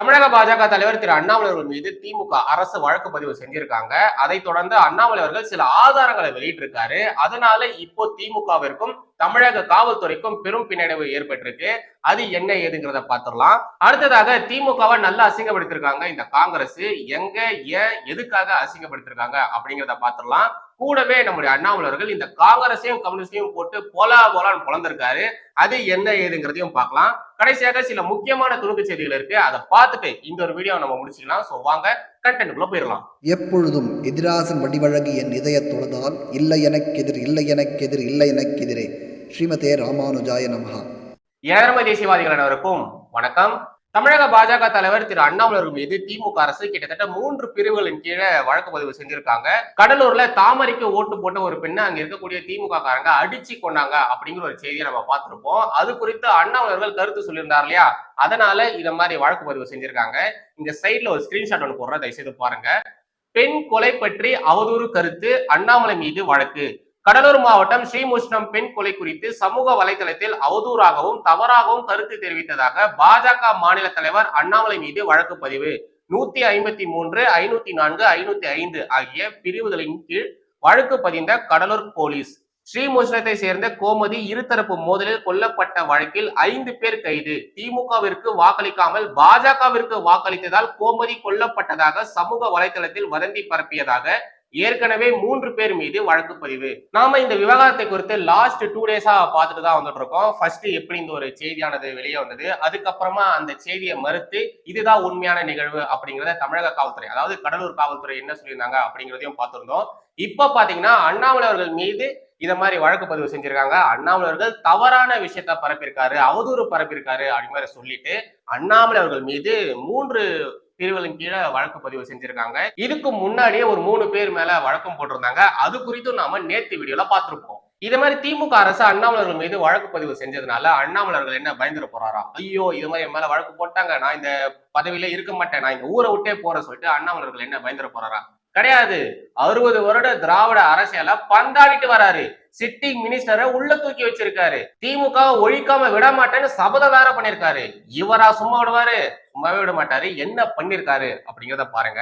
தமிழக பாஜக தலைவர் திரு அண்ணாமலை அவர்கள் மீது திமுக அரசு வழக்கு பதிவு செஞ்சிருக்காங்க. அதை தொடர்ந்து அண்ணாமலை அவர்கள் சில ஆதாரங்களை வெளியிட்டிருக்காரு. அதனால இப்போ திமுகவிற்கும் தமிழக காவல்துறைக்கும் பெரும் பின்னடைவு ஏற்பட்டிருக்கு. அது என்ன ஏதுங்கிறத பார்த்துடலாம். அடுத்ததாக திமுகவை நல்லா அசிங்கப்படுத்திருக்காங்க இந்த காங்கிரஸ் எங்க ஏன் எதுக்காக அசிங்கப்படுத்திருக்காங்க அப்படிங்கிறத பார்த்துடலாம். கூடவே நம்முடைய அண்ணாமலை அவர்கள் இந்த காங்கிரஸையும் கம்யூனிஸ்டையும் போட்டு போலா போலான்னு பொழந்திருக்காரு. அது என்ன ஏதுங்கிறதையும் பார்க்கலாம். கடைசியாக சில முக்கியமான துணுக்கு செய்திகள் இருக்கு. அதை பார்த்துட்டு இந்த ஒரு வீடியோ நம்ம முடிச்சுக்கலாம். ஸோ வாங்க கண்டென்ட்டுக்குள்ள போயிடலாம். எப்பொழுதும் எதிராசன் வடிவழகு என் இதயத் தொழுதால் இல்லை எனக்கெதிர் இல்லை எனக்கெதிர் இல்லை எனக்கெதிரே ஸ்ரீமதே ராமானுஜாய நமஹா. ஏழரம தேசியவாதிகள் அனைவருக்கும் வணக்கம். தமிழக பாஜக தலைவர் திரு அண்ணாமலை மீது திமுக அரசு கிட்டத்தட்ட மூன்று பிரிவுகளின் கீழே வழக்கு பதிவு செஞ்சிருக்காங்க. கடலூர்ல தாமரைக்கு ஓட்டு போட்ட ஒரு பெண்ணை அங்க இருக்கக்கூடிய திமுக காரங்க அடிச்சு கொண்டாங்க அப்படிங்கிற ஒரு செய்தியை நம்ம பார்த்திருப்போம். அது குறித்து அண்ணாமலர்கள் கருத்து சொல்லியிருந்தார் இல்லையா? அதனால இத மாதிரி வழக்கு பதிவு செஞ்சிருக்காங்க. இந்த சைட்ல ஒரு ஸ்கிரீன்ஷாட் ஒன்று போடுற தயவு செய்து பாருங்க. பெண் கொலை பற்றி அவதூறு கருத்து அண்ணாமலை மீது வழக்கு. கடலூர் மாவட்டம் ஸ்ரீமுஷ்ணம் பெண் கொலை குறித்து சமூக வலைதளத்தில் அவதூறாகவும் தவறாகவும் கருத்து தெரிவித்ததாக பாஜக மாநில தலைவர் அண்ணாமலை மீது வழக்கு பதிவு. நூத்தி ஐம்பத்தி மூன்று ஐநூத்தி நான்கு ஐநூத்தி ஐந்து ஆகிய பிரிவுகளின் கீழ் வழக்கு பதிந்த கடலூர் போலீஸ். ஸ்ரீமுஷ்ணத்தை சேர்ந்த கோமதி இருதரப்பு மோதலில் கொல்லப்பட்ட வழக்கில் ஐந்து பேர் கைது. திமுகவிற்கு வாக்களிக்காமல் பாஜகவிற்கு வாக்களித்ததால் கோமதி கொல்லப்பட்டதாக சமூக வலைதளத்தில் வதந்தி பரப்பியதாக ஏற்கனவே மூன்று பேர் மீது வழக்கு பதிவு. நாம இந்த விவகாரத்தை குறித்து லாஸ்ட் டூ டேஸா பார்த்துட்டு தான் வந்துட்டு இருக்கோம். ஃபர்ஸ்ட் எப்படி இந்த ஒரு செய்தியானது வெளியே வந்தது அதுக்கப்புறமா அந்த செய்தியை மறுத்து இதுதான் உண்மையான நிகழ்வு அப்படிங்கறத தமிழக காவல்துறை அதாவது கடலூர் காவல்துறை என்ன சொல்லியிருந்தாங்க அப்படிங்கிறதையும் பார்த்திருந்தோம். இப்ப பாத்தீங்கன்னா அண்ணாமலை அவர்கள் மீது இத மாதிரி வழக்கு பதிவு செஞ்சிருக்காங்க. அண்ணாமலை அவர்கள் தவறான விஷயத்த பரப்பியிருக்காரு அவதூறு பரப்பியிருக்காரு அப்படி மாதிரி சொல்லிட்டு அண்ணாமலை அவர்கள் மீது மூன்று பிரிவுகளின் கீழே வழக்கு பதிவு செஞ்சிருக்காங்க. இதுக்கு முன்னாடியே ஒரு மூணு பேர் மேல வழக்கம் போட்டிருந்தாங்க. அது குறித்தும் நாம நேத்து வீடியோல பார்த்திருப்போம். இது மாதிரி திமுக அரசு அண்ணாமலர்கள் மீது வழக்கு பதிவு செஞ்சதுனால அண்ணாமலர்கள் என்ன பயந்துட போறாரா? ஐயோ இது மாதிரி என் மேல வழக்கு போட்டாங்க. நான் இந்த பதவியில இருக்க மாட்டேன். நான் இந்த ஊரை விட்டே போற சொல்லிட்டு அண்ணாமலர்கள் என்ன பயந்துட போறாரா? கிடையாது. அறுபது வருட திராவிட அரசியல பந்தாடிட்டு வராரு. சிட்டிங் மினிஸ்டரை உள்ள தூக்கி வச்சிருக்காரு. திமுக ஒழிக்காம விட மாட்டேன்னு சபதம் வேற பண்ணிருக்காரு. இவரா சும்மா விடுவாரு? சும்மாவே விட மாட்டாரு. என்ன பண்ணிருக்காரு அப்படிங்கிறத பாருங்க.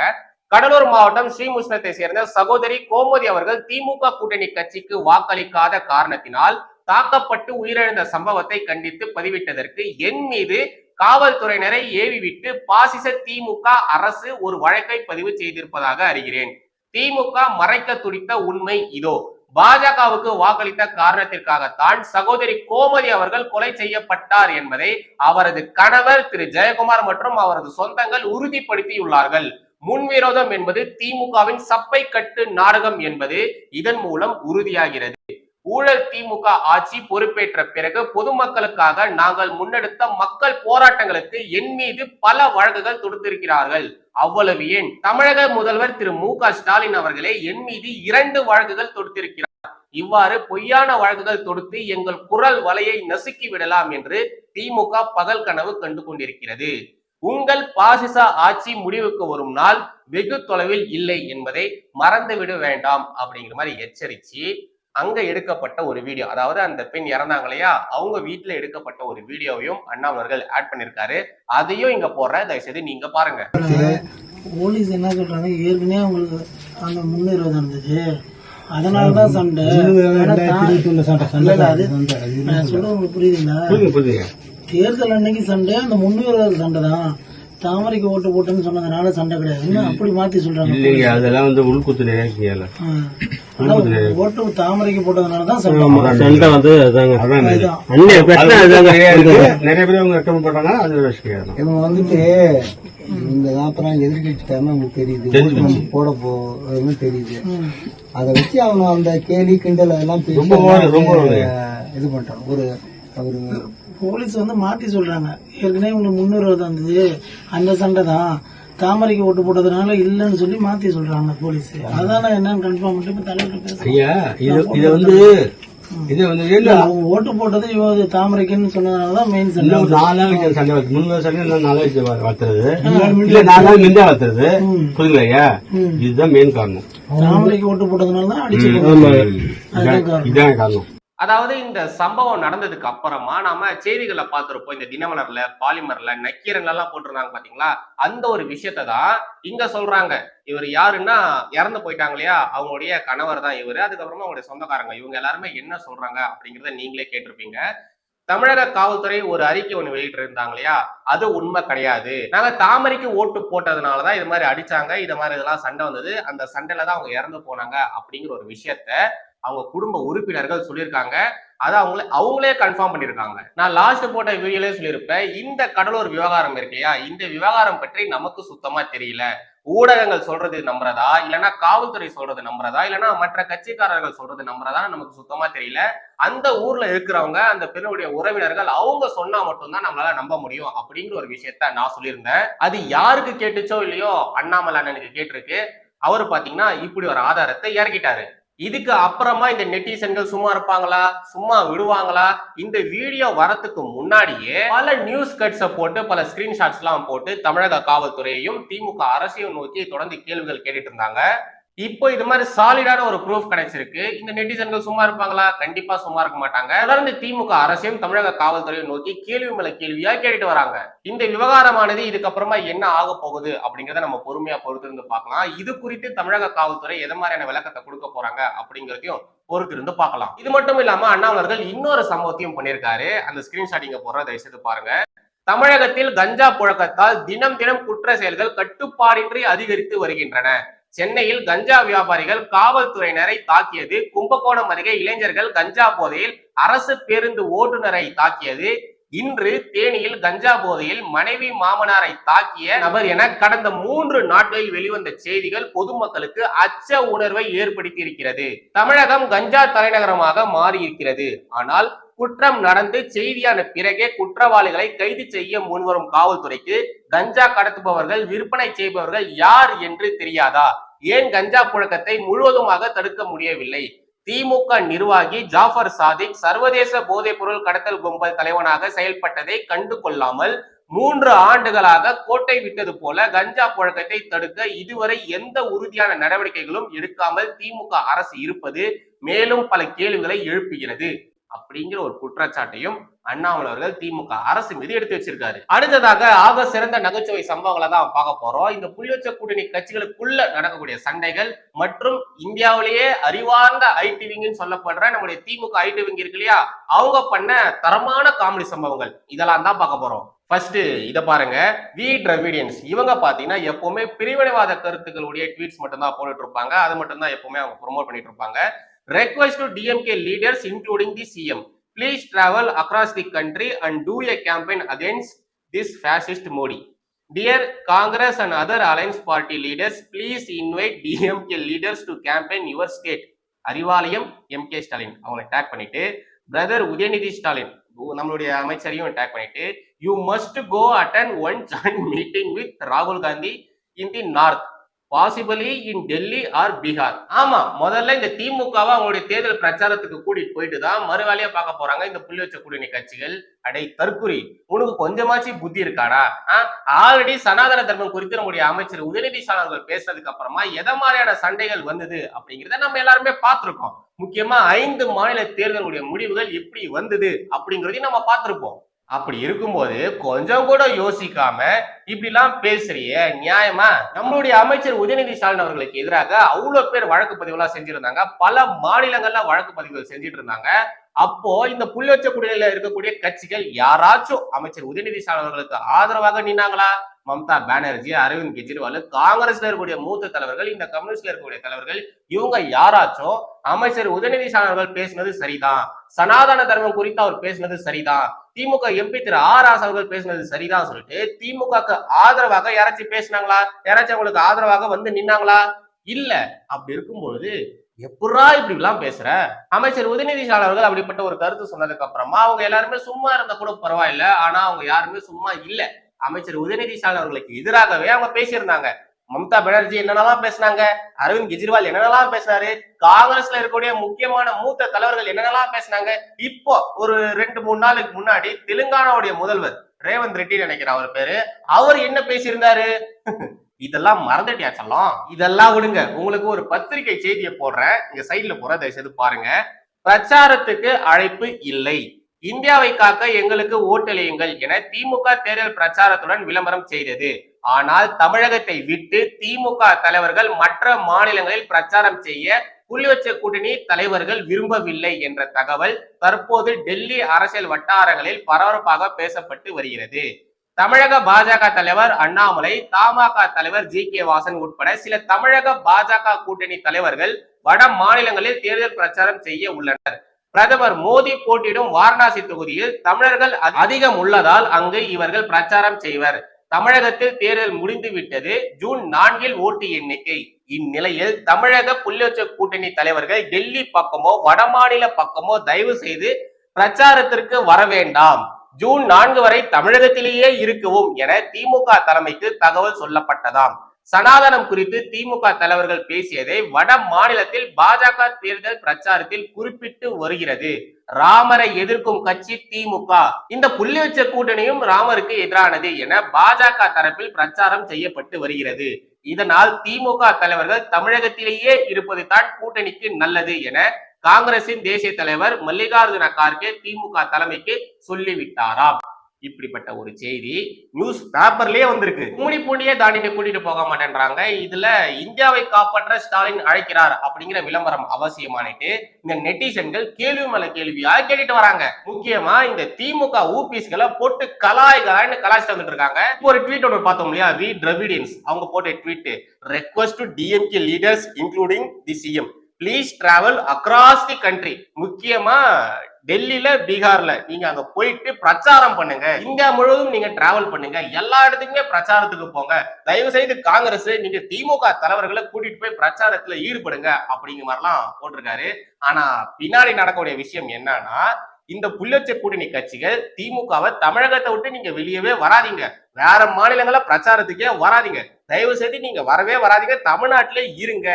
கடலூர் மாவட்டம் ஸ்ரீமுஷ்ணத்தை சேர்ந்த சகோதரி கோமதி அவர்கள் திமுக கூட்டணி கட்சிக்கு வாக்களிக்காத காரணத்தினால் தாக்கப்பட்டு உயிரிழந்த சம்பவத்தை கண்டித்து பதிவிட்டதற்கு என் மீது காவல்துறையினரை ஏவி விட்டு பாசிச திமுக அரசு ஒரு வழக்கை பதிவு செய்திருப்பதாக அறிகிறேன். திமுக மறைக்க துடித்த உண்மை இதோ. பாஜகவுக்கு வாக்களித்த காரணத்திற்காகத்தான் சகோதரி கோமதி அவர்கள் கொலை செய்யப்பட்டார் என்பதை அவரது கணவர் திரு. ஜெயக்குமார் மற்றும் அவரது சொந்தங்கள் உறுதிப்படுத்தியுள்ளார்கள். முன்விரோதம் என்பது திமுகவின் சப்பை கட்டு நாடகம் என்பது இதன் மூலம் உறுதியாகிறது. ஊழல் திமுக ஆட்சி பொறுப்பேற்ற பிறகு பொதுமக்களுக்காக நாங்கள் முன்னெடுத்த மக்கள் போராட்டங்களுக்கு என் மீது பல வழக்குகள் தொடுத்திருக்கிறார்கள். அவ்வளவு ஏன்? தமிழக முதல்வர் திரு மு க ஸ்டாலின் அவர்களே என் மீது இரண்டு வழக்குகள் தொடுத்திருக்கிறார். இவ்வாறு பொய்யான வழக்குகள் தொடுத்து எங்கள் குரல் வலையை நசுக்கி விடலாம் என்று திமுக பகல் கனவு கண்டு கொண்டிருக்கிறது. உங்கள் பாசிச ஆட்சி முடிவுக்கு வரும் நாள் வெகு தொலைவில் இல்லை என்பதை மறந்துவிட வேண்டாம் அப்படிங்கிற மாதிரி எச்சரிச்சு அங்க எடுக்கப்பட்ட ஒரு வீடியோ அதாவது அந்த பெண் இறந்தாங்க இல்லையா? அவங்க வீட்டுல எடுக்கப்பட்ட ஒரு வீடியோவையும் அண்ணாமலர்கள் ஆட் பண்ணிருக்காரு. அதையும் இங்க போடுறேன். தயவுசெய்து நீங்க பாருங்க. போலீஸ் என்ன சொல்றாங்க? ஏற்கனவே உங்களுக்கு அந்த முன்னுரிமை இருந்துச்சு அதனால தான் சண்டை. ஆனா தான்- இல்ல, இல்ல, அது நான் சொல்றது? உங்களுக்கு புரியுதுங்களா? தேர்தல் அன்னைக்கு சண்டை அந்த முன்னுரிமை சண்டை தான். தாமரைக்கு ஓட்டு போட்டேன்னு சொன்னதுனால சண்டை கிடையாது. அப்படி மாத்தி சொல்றாங்க அதெல்லாம் வந்து உள்குத்து. ஆனா ஓட்டு தாமரைக்கு போட்டதுனால தான் சண்டை. சண்டை வந்து அதாங்க. அதுதான். அன்னைய பிரச்சனை அதாங்க. நிறைய பேர் அவங்க ரெக்கமெண்ட் பண்றாங்க அது விஷயம் இவங்க வந்துட்டு இந்த அப்புறம் தெரியுது. போட போறதுன்னு தெரியுது. அதை வச்சு அவங்க அந்த கேலி கிண்டல் அதெல்லாம் இது பண்றாங்க. ஒரு அவரு போலீஸ் வந்து மாத்தி சொல்றாங்க. ஏற்கனவே உங்களுக்கு முன்னுரிமை இருந்தது அந்த சண்டை தான். தாமரைக்கு ஓட்டு போட்டதுனால இல்லைன்னு சொல்லி மாத்தி சொல்றாங்க போலீஸ். அதான் என்னன்னு கன்ஃபார்ம் பண்ணிட்டு தலைவர் ஐயா இது இது வந்து இது வந்து ஓட்டு போட்டது தாமரைக்குன்னு சொன்னதுனாலதான் மெயின் சண்டை நாலு நாளைக்கு சண்டை இன்னும் நாலு நாளைக்கு இல்ல நாலு நாள் இதுதான் மெயின் காரணம். தாமரைக்கு ஓட்டு போட்டதுனால தான் அடிச்சு இதான் காரணம். அதாவது இந்த சம்பவம் நடந்ததுக்கு அப்புறமா நாம செய்திகளை பார்த்துருப்போம். இந்த தினமலர்ல பாலிமர்ல நக்கீரன்ல எல்லாம் போட்டிருந்தாங்க பாத்தீங்களா? அந்த ஒரு விஷயத்தை தான் இங்க சொல்றாங்க. இவர் யாருன்னா இறந்து போயிட்டாங்க இல்லையா? அவங்களுடைய கணவர் தான் இவரு. அதுக்கப்புறமா அவங்களுடைய சொந்தக்காரங்க. இவங்க எல்லாருமே என்ன சொல்றாங்க அப்படிங்கிறத நீங்களே கேட்டிருப்பீங்க. தமிழக காவல்துறை ஒரு அறிக்கை ஒன்று வெளியிட்டு இருந்தாங்க இல்லையா? அது உண்மை கிடையாது. நாங்க தாமரைக்கு ஓட்டு போட்டதுனாலதான் இது மாதிரி அடிச்சாங்க. இது மாதிரி இதெல்லாம் சண்டை வந்தது. அந்த சண்டையில தான் அவங்க இறந்து போனாங்க அப்படிங்கிற ஒரு விஷயத்த அவங்க குடும்ப உறுப்பினர்கள் சொல்லியிருக்காங்க. அதை அவங்களே அவங்களே கன்ஃபார்ம் பண்ணியிருக்காங்க. நான் லாஸ்ட் போட்ட வீடியோலே சொல்லியிருப்பேன் இந்த கடலூர் விவகாரம் இருக்கு இல்லையா? இந்த விவகாரம் பற்றி நமக்கு சுத்தமா தெரியல. ஊடகங்கள் சொல்றது நம்புறதா? இல்லைன்னா காவல்துறை சொல்றது நம்புறதா? இல்லைன்னா மற்ற கட்சிக்காரர்கள் சொல்றது நம்புறதா நமக்கு சுத்தமா தெரியல. அந்த ஊர்ல இருக்கிறவங்க அந்த பெண்ணுடைய உறவினர்கள் அவங்க சொன்னா மட்டும்தான் நம்மளால நம்ப முடியும் அப்படிங்கிற ஒரு விஷயத்த நான் சொல்லியிருந்தேன். அது யாருக்கு கேட்டுச்சோ இல்லையோ அண்ணாமலை அண்ணனுக்கு கேட்டிருக்கு. அவர் பாத்தீங்கன்னா இப்படி ஒரு ஆதாரத்தை இறக்கிட்டாரு. இதுக்கு அப்புறமா இந்த நெட்டிசன்கள் சும்மா இருப்பாங்களா? சும்மா விடுவாங்களா? இந்த வீடியோ வரத்துக்கு முன்னாடியே பல நியூஸ் கட்ஸ போட்டு பல ஸ்கிரீன்ஷாட்ஸ் எல்லாம் போட்டு தமிழக காவல்துறையையும் திமுக அரசையும் நோக்கி தொடர்ந்து கேள்விகள் கேட்டுட்டு இருந்தாங்க. இப்போ இது மாதிரி சாலிடான ஒரு ப்ரூஃப் கிடைச்சிருக்கு. இந்த நெட்டிசன்கள் சும்மா இருப்பாங்களா? கண்டிப்பா சும்மா இருக்க மாட்டாங்க. தொடர்ந்து திமுக அரசையும் தமிழக காவல்துறையை நோக்கி கேள்வி மேல கேள்வியா கேட்டுட்டு வராங்க. இந்த விவகாரமானது இதுக்கப்புறமா என்ன ஆக போகுது அப்படிங்கறத நம்ம பொறுமையா பொறுத்திருந்து பார்க்கலாம். இது குறித்து தமிழக காவல்துறை எது மாதிரியான விளக்கத்தை கொடுக்க போறாங்க அப்படிங்கிறதையும் பொறுத்திருந்து பார்க்கலாம். இது மட்டும் இல்லாம அண்ணாமலர்கள் இன்னொரு சம்பவத்தையும் பண்ணியிருக்காரு. அந்த ஸ்கிரீன்ஷாட் இங்க போடுற தயவுசெய்து பாருங்க. தமிழகத்தில் கஞ்சா புழக்கத்தால் தினம் தினம் குற்ற செயல்கள் கட்டுப்பாடின்றி அதிகரித்து வருகின்றன. சென்னையில் கஞ்சா வியாபாரிகள் காவல்துறையினரை தாக்கியது. கும்பகோணம் அருகே இளைஞர்கள் கஞ்சா போதையில் அரசு பேருந்து ஓட்டுநரை தாக்கியது. இன்று தேனியில் கஞ்சா போதையில் மனைவி மாமனாரை தாக்கிய நபர் என கடந்த மூன்று நாட்களில் வெளிவந்த செய்திகள் பொதுமக்களுக்கு அச்ச உணர்வை ஏற்படுத்தி இருக்கிறது தமிழகம் கஞ்சா தலைநகரமாக மாறியிருக்கிறது. ஆனால் குற்றம் நடந்து செய்தியான பிறகே குற்றவாளிகளை கைது செய்ய முன்வரும் காவல்துறைக்கு கஞ்சா கடத்துபவர்கள் விற்பனை செய்பவர்கள் யார் என்று தெரியாதா? ஏன் கஞ்சா புழக்கத்தை முழுவதுமாக தடுக்க முடியவில்லை? திமுக நிர்வாகி ஜாஃபர் சாதிக் சர்வதேச போதைப் பொருள் கடத்தல் கும்பல் தலைவனாக செயல்பட்டதை கண்டு கொள்ளாமல் மூன்று ஆண்டுகளாக கோட்டை விட்டது போல கஞ்சா புழக்கத்தை தடுக்க இதுவரை எந்த உறுதியான நடவடிக்கைகளும் எடுக்காமல் திமுக அரசு இருப்பது மேலும் பல கேள்விகளை எழுப்புகிறது. அப்படிங்கிற ஒரு குற்றச்சாட்டையும் அண்ணாமலை அவர்கள் திமுக அரசு மீது எடுத்து வச்சிருக்காரு. அடுத்ததாக ஆக சிறந்த நகைச்சுவை சம்பவங்களை தான் பார்க்க போறோம். இந்த புள்ளிவச்ச கூட்டணி கட்சிகளுக்குள்ள நடக்கக்கூடிய சண்டைகள் மற்றும் இந்தியாவிலேயே அறிவார்ந்த ஐடி விங்னு சொல்லப்படுற நம்முடைய திமுக ஐடி விங் இருக்கு இல்லையா? அவங்க பண்ண தரமான காமெடி சம்பவங்கள். இதெல்லாம் தான் பார்க்க போறோம். ஃபர்ஸ்ட் இதை பாருங்க. வி டிரவிடியன்ஸ் இவங்க பாத்தீங்கன்னா எப்பவுமே பிரிவினைவாத கருத்துக்களுடைய ட்வீட்ஸ் மட்டும் தான் போட்டுட்டு இருப்பாங்க. அது மட்டும் தான் எப்பவுமே அவங்க ப்ரொமோட் பண்ணிட்டு இருப்பாங்க. Request to DMK leaders including the CM please travel across the country and do a campaign against this fascist Modi. Dear Congress and other alliance party leaders, please invite DMK leaders to campaign your state. Arivalayam M K Stalin அவங்களை tag பண்ணிட்டு brother Udhayanidhi Stalin நம்மளுடைய அமைச்சரையும் tag பண்ணிட்டு you must go attend one joint meeting with ராகுல் Gandhi in the north possibly in Delhi or Bihar ஆமா முதல்ல இந்த திமுகவை அவங்களுடைய தேர்தல் பிரச்சாரத்துக்கு கூட்டிட்டு போயிட்டு தான் மறுவேலையா பார்க்க போறாங்க. இந்த புள்ளி வச்ச கூட்டணி கட்சிகள். அடை தற்குறி உனக்கு கொஞ்சமாச்சு புத்தி இருக்காடா? ஆல்ரெடி சனாதன தர்மம் குறித்து நம்முடைய அமைச்சர் உதயநிதி சாணர்கள் பேசுறதுக்கு அப்புறமா எதை மாதிரியான சண்டைகள் வந்தது அப்படிங்கிறத நம்ம எல்லாருமே பார்த்திருக்கோம். முக்கியமா ஐந்து மாநில தேர்தலுடைய முடிவுகள் எப்படி வந்தது அப்படிங்கறதையும் நம்ம பார்த்திருப்போம். அப்படி இருக்கும்போது கொஞ்சம் கூட யோசிக்காம இப்படி எல்லாம் பேசுறிய நியாயமா? நம்மளுடைய அமைச்சர் உதயநிதி ஸ்டாலின் அவர்களுக்கு எதிராக அவ்வளவு பேர் வழக்கு பதிவுலாம் செஞ்சிருந்தாங்க. பல மாநிலங்கள்ல வழக்கு பதிவுகள் செஞ்சுட்டு இருந்தாங்க அப்போ இந்த புள்ளச்ச குடியில இருக்கக்கூடிய கட்சிகள் யாராச்சும் அமைச்சர் உதயநிதி ஸ்டாலின் அவர்களுக்கு ஆதரவாக நின்னாங்களா? மம்தா பானர்ஜி அரவிந்த் கெஜ்ரிவால் காங்கிரஸ்ல இருக்கக்கூடிய மூத்த தலைவர்கள் இந்த கம்யூனிஸ்ட்ல இருக்கக்கூடிய தலைவர்கள் இவங்க யாராச்சும் அமைச்சர் உதயநிதி ஸ்டாலின் அவர்கள் பேசினது சரிதான். சனாதன தர்மம் குறித்து அவர் பேசினது சரிதான். திமுக எம்பி திரு ஆர் ராசா அவர்கள் பேசினது சரிதான் சொல்லிட்டு திமுக அவங்களுக்கு ஆதரவாக யாராச்சும் பேசினாங்களா? யாராச்சும் அவங்களுக்கு ஆதரவாக வந்து நின்னாங்களா? இல்ல. அப்படி இருக்கும்பொழுது எப்படா இப்படி எல்லாம் பேசுற? அமைச்சர் உதயநிதி அவர்கள் அப்படிப்பட்ட ஒரு கருத்து சொன்னதுக்கு அப்புறமா அவங்க எல்லாருமே சும்மா இருந்தா கூட பரவாயில்ல. ஆனா அவங்க யாருமே சும்மா இல்ல. அமைச்சர் உதயநிதி அவர்களுக்கு எதிராகவே அவங்க பேசியிருந்தாங்க. மம்தா பானர்ஜி என்னென்னலாம் பேசினாங்க? அரவிந்த் கெஜ்ரிவால் என்னென்னலாம் பேசினாரு? காங்கிரஸ்ல இருக்கக்கூடிய முக்கியமான மூத்த தலைவர்கள் என்னென்னலாம் பேசினாங்க? இப்போ ஒரு ரெண்டு மூணு நாளுக்கு முன்னாடி தெலுங்கானாவுடைய முதல்வர் ரேவந்த் ரெட்டி நினைக்கிறேன் அவர் பேரு. அவர் என்ன பேசியிருந்தாரு? இதெல்லாம் மறந்துட்டியா செல்லம்? இதெல்லாம் விடுங்க. உங்களுக்கு ஒரு பத்திரிகை செய்தியை போடுறேன். இங்க சைட்ல போற தயவுசெய்து பாருங்க. பிரச்சாரத்துக்கு அழைப்பு இல்லை. இந்தியாவை காக்க எங்களுக்கு ஓட்டலியுங்கள் என திமுக தேர்தல் பிரச்சாரத்துடன் விளம்பரம் செய்தது. ஆனால் தமிழகத்தை விட்டு திமுக தலைவர்கள் மற்ற மாநிலங்களில் பிரச்சாரம் செய்ய புள்ளிவச்ச கூட்டணி தலைவர்கள் விரும்பவில்லை என்ற தகவல் தற்போது டெல்லி அரசியல் வட்டாரங்களில் பரபரப்பாக பேசப்பட்டு வருகிறது. தமிழக பாஜக தலைவர் அண்ணாமலை தமாக தலைவர் ஜி கே வாசன் உட்பட சில தமிழக பாஜக கூட்டணி தலைவர்கள் வட மாநிலங்களில் தேர்தல் பிரச்சாரம் செய்ய உள்ளனர். பிரதமர் மோடி போட்டியிடும் வாரணாசி தொகுதியில் தமிழர்கள் அதிகம் உள்ளதால் அங்கு இவர்கள் பிரச்சாரம் செய்வர். தமிழகத்தில் தேர்தல் முடிந்து விட்டது ஜூன் நான்கில் ஓட்டு எண்ணிக்கை. இந்நிலையில் தமிழக புள்ளியச்ச கூட்டணி தலைவர்கள் டெல்லி பக்கமோ வடமாநில பக்கமோ தயவு செய்து பிரச்சாரத்திற்கு வர வேண்டாம். ஜூன் நான்கு வரை தமிழகத்திலேயே இருக்கவும் என திமுக தலைமைக்கு தகவல் சொல்லப்பட்டதாம். சனாதனம் குறித்து திமுக தலைவர்கள் பேசியதை வட மாநிலத்தில் பாஜக தேர்தல் பிரச்சாரத்தில் குறிப்பிட்டு வருகிறது. ராமரை எதிர்க்கும் கட்சி திமுக. இந்த புள்ளி வச்ச கூட்டணியும் ராமருக்கு எதிரானது என பாஜக தரப்பில் பிரச்சாரம் செய்யப்பட்டு வருகிறது. இதனால் திமுக தலைவர்கள் தமிழகத்திலேயே இருப்பது தான் கூட்டணிக்கு நல்லது என காங்கிரசின் தேசிய தலைவர் மல்லிகார்ஜுன கார்கே திமுக தலைமைக்கு சொல்லிவிட்டாராம். இப்படிப்பட்ட ஒரு செய்தி நியூஸ் பேப்பர்லயே வந்திருக்கு. மூடி பூண்டியே தாண்டிட்டு கூட்டிட்டு போக மாட்டேன்றாங்க. இதுல இந்தியாவை காப்பாற்ற ஸ்டாலின் அழைக்கிறார் அப்படிங்கிற விளம்பரம் அவசியமானிட்டு இந்த நெட்டிசன்கள் கேள்வி மேல கேள்வியா கேட்டுட்டு வராங்க. முக்கியமா இந்த திமுக ஊபிஸ்களை போட்டு கலாய் கலாய்னு கலாய்ச்சிட்டு வந்துட்டு இருக்காங்க. இப்போ ஒரு ட்வீட் ஒன்று பார்த்தோம் இல்லையா? வி. டிரவிடியன்ஸ் அவங்க போட்ட tweet request to DMK leaders including the CM please travel across the country முக்கியமா டெல்லியில பீகார்ல. நீங்க அங்க போயிட்டு பிரச்சாரம் பண்ணுங்க. இந்தியா முழுவதும் நீங்க டிராவல் பண்ணுங்க. எல்லா இடத்துக்குமே பிரச்சாரத்துக்கு போங்க. தயவு செய்து காங்கிரஸ் நீங்க திமுக தலைவர்களை கூட்டிட்டு போய் பிரச்சாரத்துல ஈடுபடுங்க அப்படிங்கிற மாதிரிலாம் போட்டிருக்காரு. ஆனா பின்னாடி நடக்கக்கூடிய விஷயம் என்னன்னா இந்த புள்ளச்ச கூட்டணி கட்சிகள் திமுகவை தமிழகத்தை விட்டு நீங்க வெளியவே வராதீங்க. வேற மாநிலங்கள பிரச்சாரத்துக்கே வராதீங்க. தயவு செய்து நீங்க வரவே வராதீங்க. தமிழ்நாட்டிலே இருங்க.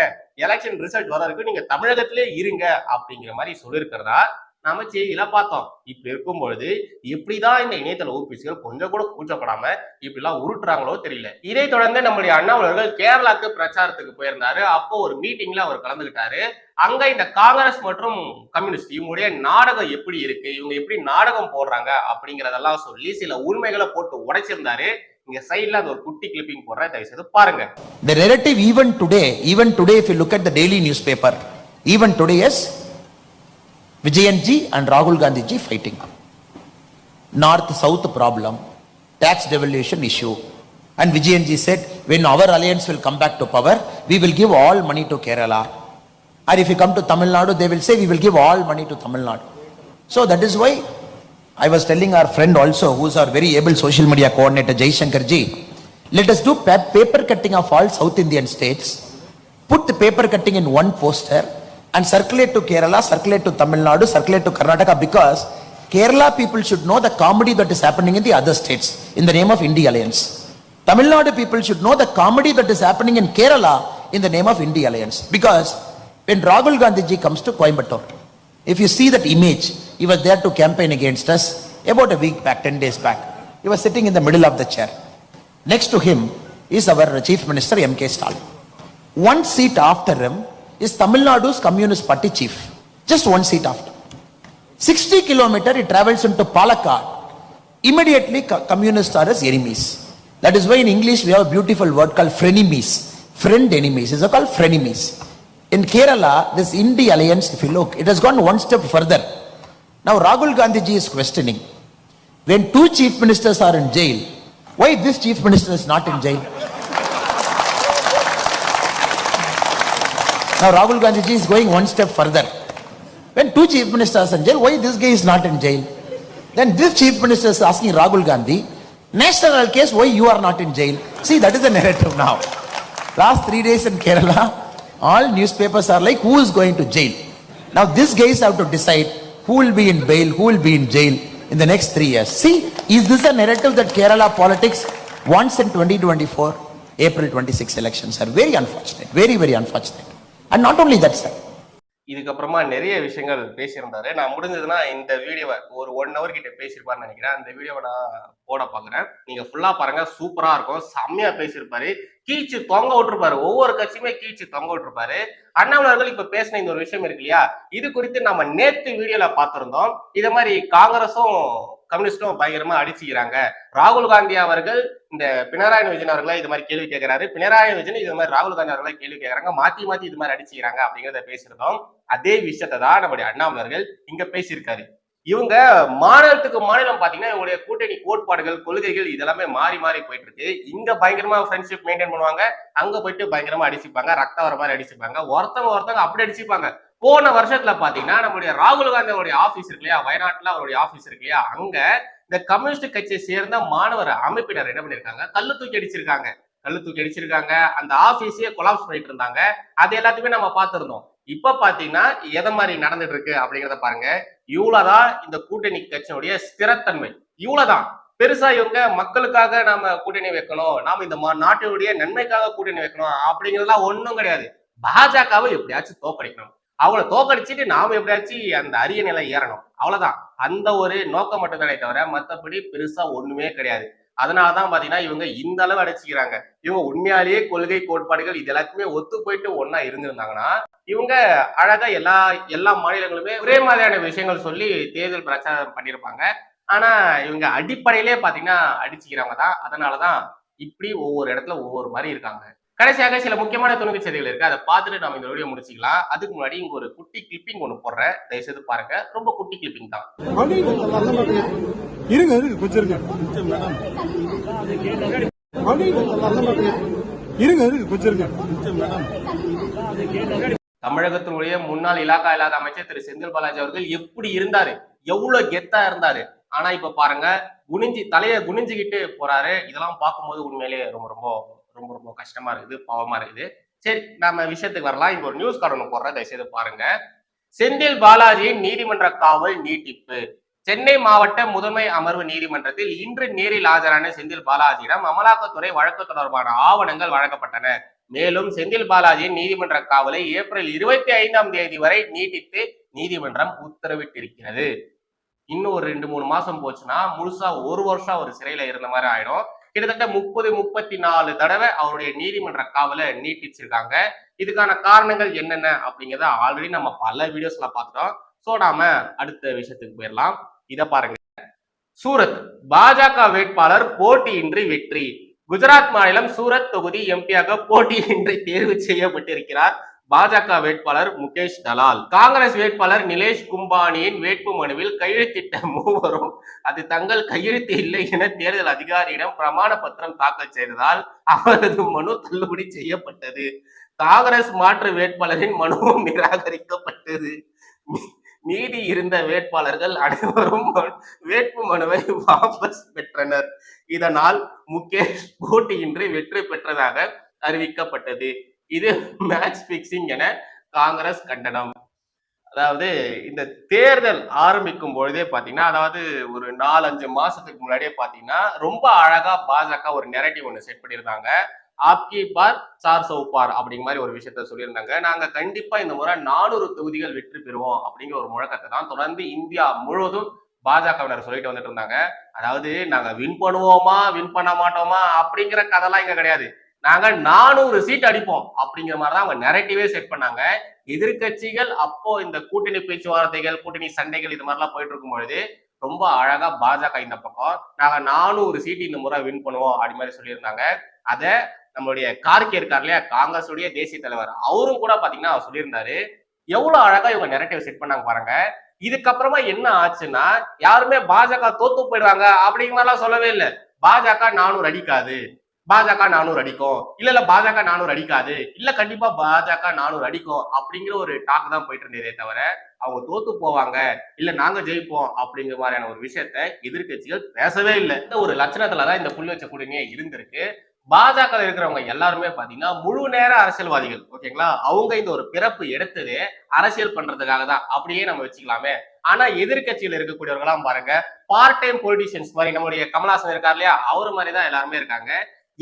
எலெக்ஷன் ரிசல்ட் வர வரைக்கும் நீங்க தமிழகத்திலே இருங்க அப்படிங்கிற மாதிரி சொல்லியிருக்கிறதா நாம செய்தியில பார்த்தோம். இப்படி இருக்கும் பொழுது எப்படிதான் இந்த இணையதள ஓபிசிகள் கொஞ்சம் கூட கூச்சப்படாம இப்படி எல்லாம் உருட்டுறாங்களோ தெரியல. இதை தொடர்ந்து நம்முடைய அண்ணாவலர்கள் கேரளாக்கு பிரச்சாரத்துக்கு போயிருந்தாரு. அப்போ ஒரு மீட்டிங்ல அவர் கலந்துகிட்டாரு. அங்க இந்த காங்கிரஸ் மற்றும் கம்யூனிஸ்ட் இவங்களுடைய நாடகம் எப்படி இருக்கு? இவங்க எப்படி நாடகம் போடுறாங்க? அப்படிங்கறதெல்லாம் சொல்லி சில உண்மைகளை போட்டு உடைச்சிருந்தாரு. இங்க சைட்ல அது ஒரு குட்டி கிளிப்பிங் போடுற தயவு செய்து பாருங்க. The narrative even today, even today if you look at the daily newspaper, even today is Vijayan ji and Rahul Gandhi ji fighting. North-south problem, tax devolution issue. And Vijayan ji said, when our alliance will come back to power, we will give all money to Kerala. Or if you come to Tamil Nadu, they will say, we will give all money to Tamil Nadu. So that is why I was telling our friend also, who is our very able social media coordinator, Jai Shankar ji, let us do pa- paper cutting of all South Indian states, put the paper cutting in one poster and circulate to Kerala, circulate to Tamil Nadu, circulate to Karnataka because Kerala people should know the comedy that is happening in the other states in the name of India Alliance. Tamil Nadu people should know the comedy that is happening in Kerala in the name of India Alliance. Because when Rahul Gandhi ji comes to Coimbatore, if you see that image, he was there to campaign against us about a week back, 10 days back. He was sitting in the middle of the chair. Next to him is our Chief Minister M.K. Stalin. One seat after him is Tamil Nadu's Communist Party chief. Just one seat after. 60 kilometer he travels into Palakkad. Immediately co- communists are his enemies. That is why in English we have a beautiful word called frenemies. Friend enemies. These are called frenemies. In Kerala, this India alliance, if you look, it has gone one step further. Now Rahul Gandhi is questioning. When two chief ministers are in jail, why this chief minister is not in jail? Now Rahul Gandhi is going one step further. When two chief ministers are in jail, why this guy is not in jail? Then this chief minister is asking Rahul Gandhi, national case, why you are not in jail? See, that is the narrative now. Last three days in Kerala, all newspapers are like, who is going to jail? Now these guys have to decide who will be in bail, who will be in jail in the next three years. See, is this a narrative that Kerala politics wants in 2024? April 26 elections are very unfortunate, very, very unfortunate. And not only that sir இதுக்கப்புறமா நிறைய விஷயங்கள் பேசியிருந்தாரு. நான் முடிஞ்சதுன்னா இந்த வீடியோவை ஒரு one hour கிட்ட பேசியிருப்பாருன்னு நினைக்கிறேன். அந்த வீடியோவை நான் போட பாக்குறேன் நீங்க ஃபுல்லா பாருங்க. சூப்பரா இருக்கும். செம்மையா பேசியிருப்பாரு. கீச்சு தொங்க விட்டுருப்பாரு. ஒவ்வொரு கட்சியுமே கீச்சு தொங்க விட்டுருப்பாரு. அண்ணாமலர்கள் இப்ப பேசின இந்த ஒரு விஷயம் இருக்கு இல்லையா? இது குறித்து நம்ம நேத்து வீடியோல பார்த்திருந்தோம். இத மாதிரி காங்கிரஸும் கம்யூனிஸ்டும் பயங்கரமா அடிச்சுக்கிறாங்க. ராகுல் காந்தி அவர்கள் இந்த பினராயி விஜயன் அவர்களை இது மாதிரி கேள்வி கேட்கிறாரு பினராயி விஜயன் இது மாதிரி ராகுல் காந்தி அவர்களை கேள்வி கேட்கறாங்க மாத்தி மாத்தி இது மாதிரி அடிச்சுக்கிறாங்க அப்படிங்கறத பேசியிருந்தோம் அதே விஷயத்தை தான் நம்முடைய அண்ணாமலர்கள் இங்க பேசியிருக்காரு. இவங்க மாநிலத்துக்கு மாநிலம் பாத்தீங்கன்னா இவங்களுடைய கூட்டணி கோட்பாடுகள் கொள்கைகள் இதெல்லாமே மாறி மாறி போயிட்டு இருக்கு இங்க பயங்கரமா ஃப்ரெண்ட்ஷிப் மெயின்டைன் பண்ணுவாங்க. அங்க போயிட்டு பயங்கரமா அடிச்சுப்பாங்க. ரத்தம் வர மாதிரி அடிச்சுப்பாங்க. ஒருத்தவங்க ஒருத்தவங்க அப்படி அடிச்சுப்பாங்க. போன வருஷத்துல பாத்தீங்கன்னா நம்முடைய ராகுல் காந்தி அவருடைய ஆபீஸ் இருக்கு இல்லையா? வயநாட்டுல அவருடைய ஆபீஸ் இருக்கு இல்லையா? அங்க இந்த கம்யூனிஸ்ட் கட்சியை சேர்ந்த மாணவர் அமைப்பினர் என்ன பண்ணிருக்காங்க? கல்லு தூக்கி அடிச்சிருக்காங்க. கல்லு தூக்கி அடிச்சிருக்காங்க. அந்த ஆபீஸையே கொலாப்ஸ் பண்ணிட்டு இருந்தாங்க. அது எல்லாத்தையுமே நம்ம பார்த்திருந்தோம். இப்ப பாத்தீங்கன்னா எதை மாதிரி நடந்துட்டு இருக்கு அப்படிங்கறத பாருங்க. இவ்வளவுதான் இந்த கூட்டணி கட்சியினுடைய ஸ்திரத்தன்மை. இவ்வளவுதான். பெருசா இவங்க மக்களுக்காக நாம கூட்டணி வைக்கணும். நாம இந்த மா- நாட்டினுடைய நன்மைக்காக கூட்டணி வைக்கணும் அப்படிங்கறதெல்லாம் ஒண்ணும் கிடையாது. பாஜகவை எப்படியாச்சும் தோக்கடிக்கணும் அவங்கள தோக்கடிச்சிட்டு நாம எப்படியாச்சும் அந்த அரிய நிலை ஏறணும். அவ்வளவுதான். அந்த ஒரு நோக்கம் மட்டும் தானே தவிர மத்தபடி பெருசா ஒண்ணுமே கிடையாது. அதனாலதான் பாத்தீங்கன்னா இவங்க இந்த அளவு அடைச்சிக்கிறாங்க. இவங்க உண்மையாலேயே கொள்கை கோட்பாடுகள் இது எல்லாத்தையுமே ஒத்து போயிட்டு ஒன்னா இருந்திருந்தாங்கன்னா இவங்க அழகா எல்லா எல்லா மாநிலங்களுமே ஒரே மாதிரியான விஷயங்கள் சொல்லி தேர்தல் பிரச்சாரம் பண்ணியிருப்பாங்க. ஆனா இவங்க அடிப்படையிலே பாத்தீங்கன்னா அடிச்சுக்கிறவங்க தான். அதனாலதான் இப்படி ஒவ்வொரு இடத்துல ஒவ்வொரு மாதிரி இருக்காங்க. கடைசியாக சில முக்கியமான துணுக்கு செய்திகள் இருக்கு. அதை பார்த்துட்டு நம்ம இந்த வீடியோ முடிச்சுக்கலாம். அதுக்கு முன்னாடி இங்க ஒரு குட்டி கிளிப்பிங் ஒன்று போடுறேன். தயவுசெய்து பாருங்க. ரொம்ப குட்டி கிளிப்பிங் தான். இருங்க இருங்க கொஞ்சம் இருங்க இருங்க இருங்க கொஞ்சம் இருங்க தமிழகத்தினுடைய முன்னாள் இலாக்கா இல்லாத அமைச்சர் திரு செந்தில் பாலாஜி அவர்கள் எப்படி இருந்தாரு? எவ்வளவு கெத்தா இருந்தாரு? ஆனா இப்ப பாருங்க குனிஞ்சி தலைய குனிஞ்சுக்கிட்டு போறாரு. இதெல்லாம் பார்க்கும்போது உண்மையிலேயே ரொம்ப ரொம்ப ரொம்ப ரொம்ப கஷ்டமா இருக்குது பாவமா இருக்குது. சரி நம்ம விஷயத்துக்கு வரலாம். இப்போ ஒரு நியூஸ் கார்டு ஒன்று போடுற தயவுசெய்து பாருங்க. செந்தில் பாலாஜியின் நீதிமன்ற காவல் நீட்டிப்பு. சென்னை மாவட்ட முதன்மை அமர்வு நீதிமன்றத்தில் இன்று நேரில் ஆஜரான செந்தில் பாலாஜியிடம் அமலாக்கத்துறை வழக்கு தொடர்பான ஆவணங்கள் வழங்கப்பட்டன. மேலும் செந்தில் பாலாஜியின் நீதிமன்ற காவலை ஏப்ரல் இருபத்தி ஐந்தாம் தேதி வரை நீட்டித்து நீதிமன்றம் உத்தரவிட்டிருக்கிறது. இன்னும் ஒரு ரெண்டு மூணு மாசம் போச்சுன்னா முழுசா ஒரு வருஷம் அவர் சிறையில இருந்த மாதிரி ஆயிடும். கிட்டத்தட்ட முப்பது முப்பத்தி நாலு தடவை அவருடைய நீதிமன்ற காவலை நீட்டிச்சிருக்காங்க. இதுக்கான காரணங்கள் என்னென்ன அப்படிங்கிறத ஆல்ரெடி நம்ம பல வீடியோஸ்ல பார்த்துட்டோம். சோ நாம அடுத்த விஷயத்துக்கு போயிடலாம். இத பாருங்க. சூரத் பாஜக வேட்பாளர் போட்டியின்றி வெற்றி. குஜராத் மாநிலம் சூரத் தொகுதி எம்பியாக போட்டியின்றி தேர்வு செய்யப்பட்டிருக்கிறார். பாஜக வேட்பாளர் முகேஷ் தலால். காங்கிரஸ் வேட்பாளர் நிலேஷ் கும்பானியின் வேட்பு மனுவில் கையெழுத்திட்ட மூவரும் அது தங்கள் கையெழுத்து இல்லை என தேர்தல் அதிகாரியிடம் பிரமாண பத்திரம் தாக்கல் செய்ததால் அவரது மனு தள்ளுபடி செய்யப்பட்டது. காங்கிரஸ் மாற்று வேட்பாளரின் மனுவும் நிராகரிக்கப்பட்டது. நீதி மீதி இருந்த வேட்பாளர்கள் அனைவரும் மனு- வேட்பு மனுவை வாபஸ் பெற்றனர். இதனால் முகேஷ் போட்டியின்றி வெற்றி பெற்றதாக அறிவிக்கப்பட்டது. இது மேட்ச் பிக்சிங் என காங்கிரஸ் கண்டனம். அதாவது இந்த தேர்தல் ஆரம்பிக்கும் பொழுதே பாத்தீங்கன்னா அதாவது ஒரு நாலஞ்சு மாசத்துக்கு முன்னாடியே பாத்தீங்கன்னா ரொம்ப அழகா பாஜக ஒரு நெரட்டிவ் ஒன்று செட் பண்ணியிருந்தாங்க. ஆப்கி பார் சார் சௌ பார் அப்படிங்கிற மாதிரி ஒரு விஷயத்த சொல்லியிருந்தாங்க. நாங்க கண்டிப்பா இந்த முறை நானூறு தொகுதிகள் வெற்றி பெறுவோம் அப்படிங்கிற ஒரு முழக்கத்தை தான் தொடர்ந்து இந்தியா முழுவதும் பாஜகவினர் சொல்லிட்டு வந்துட்டு இருந்தாங்க. அதாவது நாங்க வின் பண்ணுவோமா வின் பண்ண மாட்டோமா அப்படிங்கிற கதைலாம் இங்க கிடையாது. நாங்க நானூறு சீட் அடிப்போம். அப்படிங்கிற மாதிரி தான் அவங்க நெரட்டிவே செட் பண்ணாங்க. எதிர்க்கட்சிகள் அப்போ இந்த கூட்டணி பேச்சுவார்த்தைகள் கூட்டணி சண்டைகள் இது மாதிரிலாம் போயிட்டு இருக்கும் பொழுது ரொம்ப அழகா பாஜக இந்த பக்கம் நாங்க நானூறு சீட் இந்த முறை வின் பண்ணுவோம் அப்படி மாதிரி சொல்லியிருந்தாங்க. அதை நம்மளுடைய கார்கே இருக்கார் இல்லையா? காங்கிரஸுடைய தேசிய தலைவர். அவரும் கூட பாத்தீங்கன்னா அவர் சொல்லியிருந்தாரு. எவ்வளவு அழகா இவங்க நெரட்டிவ் செட் பண்ணாங்க பாருங்க. இதுக்கப்புறமா என்ன ஆச்சுன்னா யாருமே பாஜக தோத்து போயிடுவாங்க அப்படிங்கிற மாதிரிலாம் சொல்லவே இல்லை. பாஜக நானூறு அடிக்காது. பாஜக நானூறு அடிக்கும். இல்ல இல்ல பாஜக நானூறு அடிக்காது. இல்ல கண்டிப்பா பாஜக நானூறு அடிக்கும் அப்படிங்கிற ஒரு டாக் தான் போயிட்டு இருந்ததே தவிர அவங்க தோத்து போவாங்க. இல்ல நாங்க ஜெயிப்போம் அப்படிங்கிற மாதிரியான ஒரு விஷயத்த எதிர்க்கட்சிகள் பேசவே இல்லை. இந்த ஒரு லட்சணத்துலதான் இந்த புள்ளி வச்ச கூட்டணியே இருந்திருக்கு. பாஜக இருக்கிறவங்க எல்லாருமே பாத்தீங்கன்னா முழு நேர அரசியல்வாதிகள் ஓகேங்களா? அவங்க இந்த ஒரு பிறப்பு எடுத்தது அரசியல் பண்றதுக்காக தான். அப்படியே நம்ம வச்சுக்கலாமே. ஆனா எதிர்க்கட்சியில் இருக்கக்கூடியவர்களாம் பாருங்க பார்ட் டைம் பொலிட்டிஷியன்ஸ் மாதிரி நம்மளுடைய கமலாசன் இருக்கார் இல்லையா? அவர் மாதிரி தான் எல்லாருமே இருக்காங்க.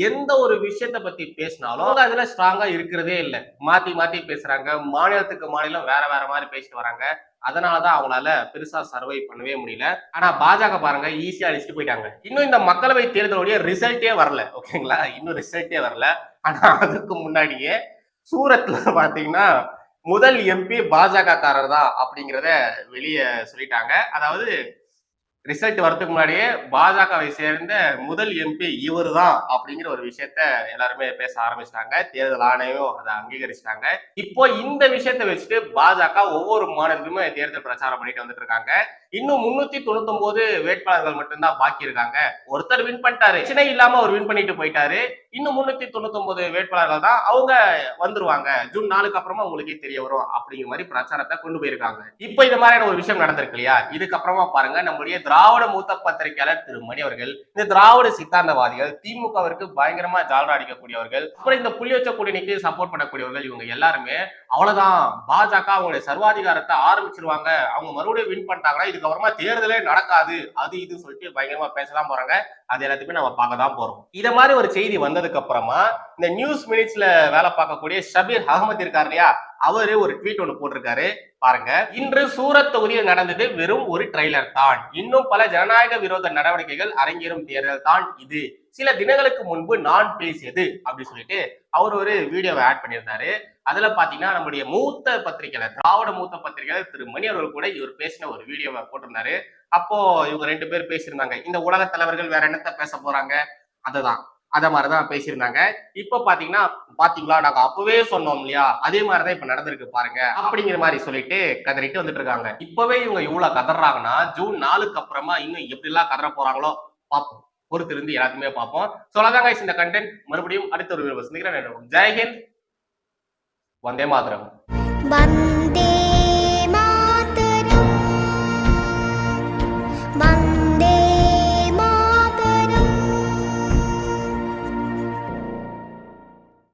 எந்த ஒரு விஷயத்த பத்தி பேசினாலும் அதுல ஸ்ட்ராங்கா இருக்கிறதே இல்லை. மாத்தி மாத்தி பேசுறாங்க. மாநிலத்துக்கு மாநிலம் வேற வேற மாதிரி பேசிட்டு வராங்க. அதனாலதான் அவங்களால பெருசா சர்வை பண்ணவே முடியல. ஆனா பாஜக பாருங்க ஈஸியா அழிச்சுட்டு போயிட்டாங்க. இன்னும் இந்த மக்களவை தேர்தலுடைய ரிசல்ட்டே வரல. ஓகேங்களா இன்னும் ரிசல்ட்டே வரல. ஆனா அதுக்கு முன்னாடியே சூரத்ல பாத்தீங்கன்னா முதல் எம்பி பாஜக காரர் தான் அப்படிங்கிறத வெளியே சொல்லிட்டாங்க. அதாவது ரிசல்ட் வரதுக்கு முன்னாடியே பாஜகவை சேர்ந்த முதல் எம்பி இவர் தான் அப்படிங்கிற ஒரு விஷயத்த எல்லாருமே பேச ஆரம்பிச்சிட்டாங்க. தேர்தல் ஆணையம் அதை அங்கீகரிச்சிட்டாங்க. இப்போ இந்த விஷயத்த வச்சுட்டு பாஜக ஒவ்வொரு மாநிலத்திலுமே தேர்தல் பிரச்சாரம் பண்ணிட்டு வந்துட்டு இருக்காங்க. இன்னும் முன்னூத்தி தொண்ணூத்தி ஒன்பது வேட்பாளர்கள் மட்டும்தான் பாக்கி இருக்காங்க. ஒருத்தர் வின் பண்ணிட்டாரு. பிரச்சனை இல்லாம அவர் வின் பண்ணிட்டு போயிட்டாரு. இன்னும் முன்னூத்தி தொண்ணூத்தி ஒன்பது வேட்பாளர்கள் தான் அவங்க வந்துருவாங்க. ஜூன் நாலுக்கு அப்புறமா உங்களுக்கே தெரிய வரும் அப்படிங்கிற மாதிரி பிரச்சாரத்தை கொண்டு போயிருக்காங்க. இப்ப இந்த மாதிரியான ஒரு விஷயம் நடந்திருக்கு இல்லையா? இதுக்கப்புறமா பாருங்க நம்முடைய திராவிட மூத்த பத்திரிகையாளர் திரு மணி அவர்கள் இந்த திராவிட சித்தாந்தவாதிகள் திமுகவிற்கு பயங்கரமா ஜாலரா அடிக்கக்கூடியவர்கள் அப்புறம் இந்த புள்ளிவச்ச கூட்டணிக்கு சப்போர்ட் பண்ணக்கூடியவர்கள் இவங்க எல்லாருமே அவ்வளவுதான். பாஜக அவங்களுடைய சர்வாதிகாரத்தை ஆரம்பிச்சிருவாங்க. அவங்க மறுபடியும் வின் பண்ணிட்டாங்கன்னா இதுக்கப்புறமா தேர்தலே நடக்காது. அது இது சொல்லிட்டு பயங்கரமா பேசலாம் போறாங்க. அது எல்லாத்தையுமே நம்ம பார்க்க தான் போறோம். இத மாதிரி ஒரு செய்தி வந்ததுக்கு அப்புறமா இந்த நியூஸ் மினிட்ஸ்ல வேலை பார்க்கக்கூடிய ஷபீர் அகமது இருக்காரு இல்லையா? அவரு ஒரு ட்வீட் ஒன்று போட்டிருக்காரு. பாருங்க. இன்று சூரத் தொகுதியில் நடந்தது வெறும் ஒரு ட்ரெய்லர் தான். இன்னும் பல ஜனநாயக விரோத நடவடிக்கைகள் அரங்கேறும் தேர்தல் தான் இது. சில தினங்களுக்கு முன்பு நான் பேசியது அப்படின்னு சொல்லிட்டு அவர் ஒரு வீடியோவை ஆட் பண்ணியிருந்தாரு. அதுல பாத்தீங்கன்னா நம்முடைய மூத்த பத்திரிகையாளர் திராவிட மூத்த பத்திரிகையாளர் திரு மணி அவர்கள் கூட இவர் பேசின ஒரு வீடியோவை போட்டிருந்தாரு. அப்போ இவங்க ரெண்டு பேர் பேசியிருந்தாங்க. இந்த உலக தலைவர்கள் வேற என்னத்த பேச போறாங்க? அதுதான். அத மாதிரிதான் பேசியிருந்தாங்க. இப்ப பாத்தீங்கன்னா பாத்தீங்களா? நாங்க அப்பவே சொன்னோம் இல்லையா? அதே மாதிரிதான் இப்ப நடந்திருக்கு பாருங்க. அப்படிங்கிற மாதிரி சொல்லிட்டு கதறிட்டு வந்துட்டு இருக்காங்க. இப்பவே இவங்க இவ்வளவு கதறாங்கன்னா ஜூன் நாலுக்கு அப்புறமா இன்னும் எப்படி எல்லாம் கதற போறாங்களோ பார்ப்போம் பொறுத்திருந்து எல்லாத்தையுமே பார்ப்போம். ஸோ அதான் இந்த கண்டென்ட் மறுபடியும் அடுத்த ஒரு சந்திக்கிறேன். ஜெய்ஹிந்த் வந்தே மாதரம்.